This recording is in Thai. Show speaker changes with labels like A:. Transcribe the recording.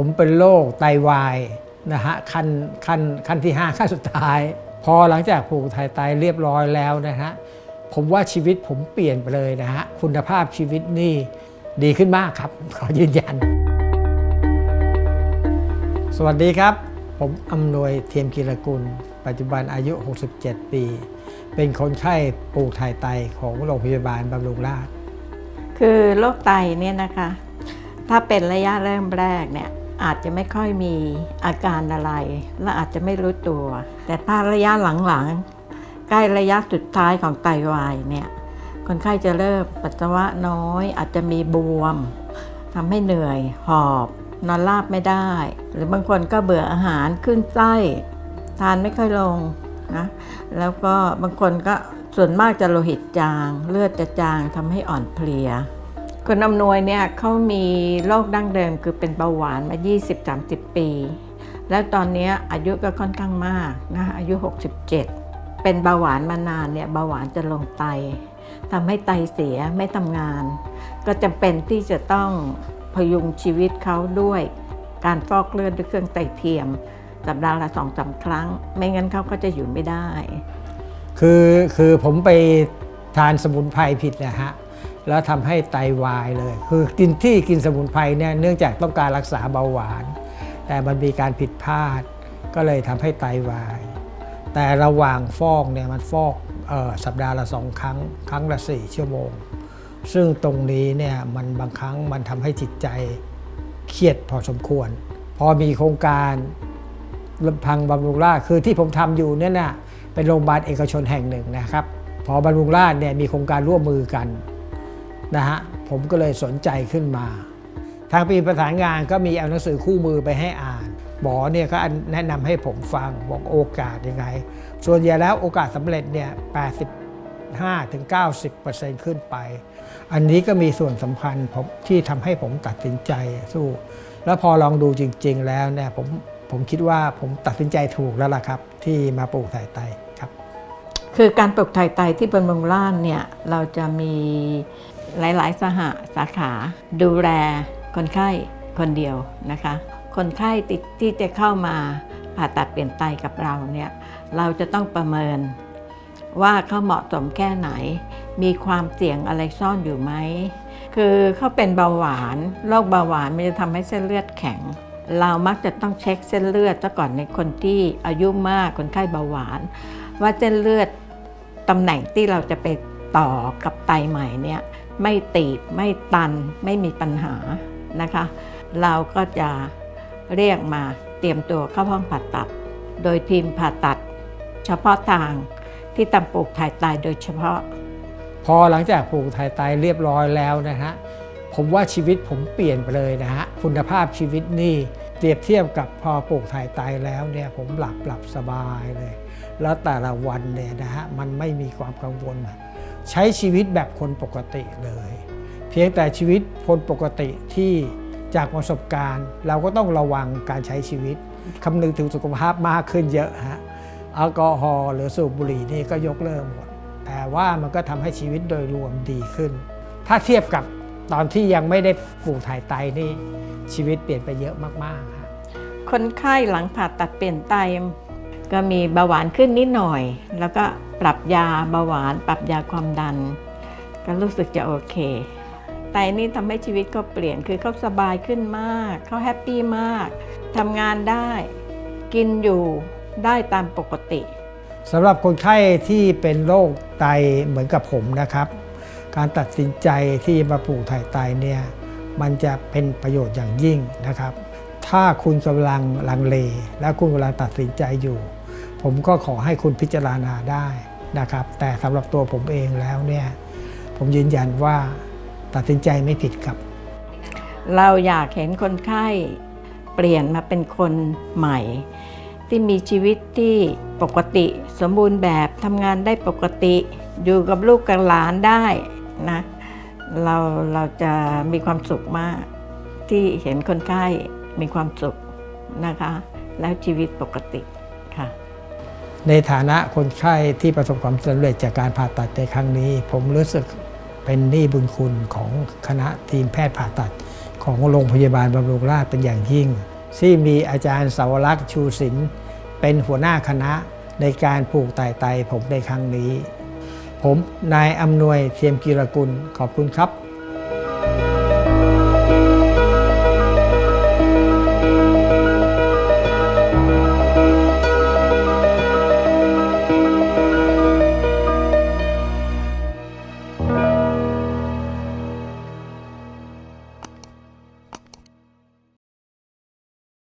A: ผมเป็นโรคไตวายนะฮะขั้นขั้นขั้นที่ 5 ขั้นสุดท้าย พอหลังจากผูกถ่ายไตเรียบร้อยแล้วนะฮะผมว่าชีวิตผมเปลี่ยนไปเลยนะฮะคุณภาพชีวิตนี่ดีขึ้นมากครับ ขอยืนยัน สวัสดีครับ ผมอำนวยเทียมกีรกุล ปัจจุบันอายุ 67 ปี เป็นคนไข้ปูกถ่ายไตของโรงพยาบาลบำรุงราษฎร์
B: คือโรคไตเนี่ยนะคะ ถ้าเป็นระยะเริ่มแรกเนี่ย อาจจะไม่ค่อยมีอาการอะไร และอาจจะไม่รู้ตัว แต่ถ้าระยะหลังๆ ใกล้ระยะสุดท้ายของไตวายเนี่ยคนไข้จะเริ่มปัสสาวะน้อย อาจจะมีบวมทำให้เหนื่อยหอบ นอนราบไม่ได้ หรือบางคนก็เบื่ออาหารขึ้นไส้ ทานไม่ค่อยลงนะแล้วก็บางคนก็ส่วนมากจะโลหิตจาง เลือดจะจางทำให้อ่อนเพลีย คุณอำนวยเนี่ยเขามีโรคดั้งเดิมคือเป็นเบาหวานมา 20-30 ปี แล้วตอนนี้อายุก็ค่อนข้างมากนะอายุ 67 เป็นเบาหวานมานานเนี่ยเบาหวานจะลงไตทำให้ไตเสียไม่ทำงาน ก็จำเป็นที่จะต้องพยุงชีวิตเขาด้วยการฟอกเลือดด้วยเครื่องไตเทียม สัปดาห์ละสองสาครั้ง ไม่งั้นเขาก็จะอยู่ไม่ได้
A: คือคือผมไปทานสมุนไพรผิดนะฮะ แล้วทำให้ไตวายเลย คือกินที่กินสมุนไพรเนี่ยเนื่องจากต้องการรักษาเบาหวาน แต่มันมีการผิดพลาด ก็เลยทำให้ไตวาย แต่ระหว่างฟอกเนี่ยมันฟอกออสัปดาห์ละสองครั้ง ครั้งละสี่ชั่วโมง ซึ่งตรงนี้เนี่ยมันบางครั้งมันทำให้จิตใจเครียดพอสมควร พอมีโครงการลำพังบำรุงราษฎร์คือที่ผมทำอยู่เนี่ยนะเป็นโรงพยาบาลเอกชนแห่งหนึ่งนะครับ พอบำรุงราษฎร์เนี่ยมีโครงการร่วมมือกัน นะฮะผมก็เลยสนใจขึ้นมา ทางปีประสานงานก็มีเอาหนังสือคู่มือไปให้อ่าน หมอเนี่ยก็แนะนำให้ผมฟังบอกโอกาสยังไง ส่วนใหญ่แล้วโอกาสสำเร็จเนี่ย85ถึง90%ขึ้นไป อันนี้ก็มีส่วนสำคัญผมที่ทำให้ผมตัดสินใจสู้ แล้วพอลองดูจริง ๆ แล้วเนี่ยผมผมคิดว่าผมตัดสินใจถูกแล้วล่ะครับ ที่มาปลูกถ่ายไตครับ
B: คือการปลูกถ่ายไตที่บำรุงราษฎร์เนี่ยเราจะมี หลาย ๆ สหสาขาดูแลคนไข้คนเดียวนะคะ คนไข้ติดที่จะเข้ามาผ่าตัดเปลี่ยนไตกับเราเนี่ยเราจะต้องประเมินว่าเขาเหมาะสมแค่ไหน มีความเสี่ยงอะไรซ่อนอยู่ไหม คือเขาเป็นเบาหวาน โรคเบาหวานมันจะทำให้เส้นเลือดแข็ง เรามักจะต้องเช็คเส้นเลือดซะก่อนในคนที่อายุมากคนไข้เบาหวาน ว่าเส้นเลือดตำแหน่งที่เราจะไปต่อกับไตใหม่เนี่ย ไม่ตีบไม่ตันไม่มีปัญหานะคะ เราก็จะเรียกมาเตรียมตัวเข้าห้องผ่าตัด โดยทีมผ่าตัด เฉพาะทางที่ตำปลูกถ่ายไตโดยเฉพาะ
A: พอหลังจากปลูกถ่ายไตเรียบร้อยแล้วนะฮะผมว่าชีวิตผมเปลี่ยนไปเลยนะฮะคุณภาพชีวิตนี่เปรียบเทียบกับพอปลูกถ่ายไตแล้วเนี่ยผมหลับหลับสบายเลย แล้วแต่ละวันเนี่ยนะฮะมันไม่มีความกังวลอะ ใช้ชีวิตแบบคนปกติเลย เพียงแต่ชีวิตคนปกติที่จากประสบการณ์ เราก็ต้องระวังการใช้ชีวิตคำนึงถึงสุขภาพมากขึ้นเยอะฮะแอลกอฮอล์หรือสูบบุหรี่นี่ก็ยกเลิกหมด แต่ว่ามันก็ทำให้ชีวิตโดยรวมดีขึ้น ถ้าเทียบกับตอนที่ยังไม่ได้ปลูกถ่ายไตนี่ชีวิตเปลี่ยนไปเยอะมากๆ
B: คนไข้หลังผ่าตัดเปลี่ยนไต ก็มีเบาหวานขึ้นนิดหน่อย แล้วก็ปรับยาเบาหวาน ปรับยาความดัน ก็รู้สึกจะโอเคไตนี่ทำให้ชีวิตเขาเปลี่ยนคือเขาสบายขึ้นมากเขาแฮปปี้มากทำงานได้ กินอยู่ได้ตามปกติ
A: สำหรับคนไข้ที่เป็นโรคไตเหมือนกับผมนะครับ การตัดสินใจที่มาปลูกถ่ายไตเนี่ยมันจะเป็นประโยชน์อย่างยิ่งนะครับ ถ้าคุณกำลังลังเล และคุณกำลังตัดสินใจอยู่ ผมก็ขอให้คุณพิจารณาได้นะครับ แต่สำหรับตัวผมเองแล้วเนี่ยผมยืนยันว่าตัดสินใจไม่ผิดครับ
B: เราอยากเห็นคนไข้เปลี่ยนมาเป็นคนใหม่ ที่มีชีวิตที่ปกติสมบูรณ์แบบทำงานได้ปกติ อยู่กับลูกกับหลานได้นะเราเราจะมีความสุขมาก ที่เห็นคนไข้มีความสุขนะคะ แล้วชีวิตปกติ
A: ในฐานะคนไข้ที่ประสบความสำเร็จจากการผ่าตัดในครั้งนี้ ผมรู้สึกเป็นหนี้บุญคุณของคณะทีมแพทย์ผ่าตัด ของโรงพยาบาลบำรุงราษฎร์เป็นอย่างยิ่ง ที่มีอาจารย์สาวรักษ์ชูศิลป์เป็นหัวหน้าคณะในการปลูกไตไตผมในครั้งนี้ ผมนายอำนวยเทียมกีรกุลขอบคุณครับ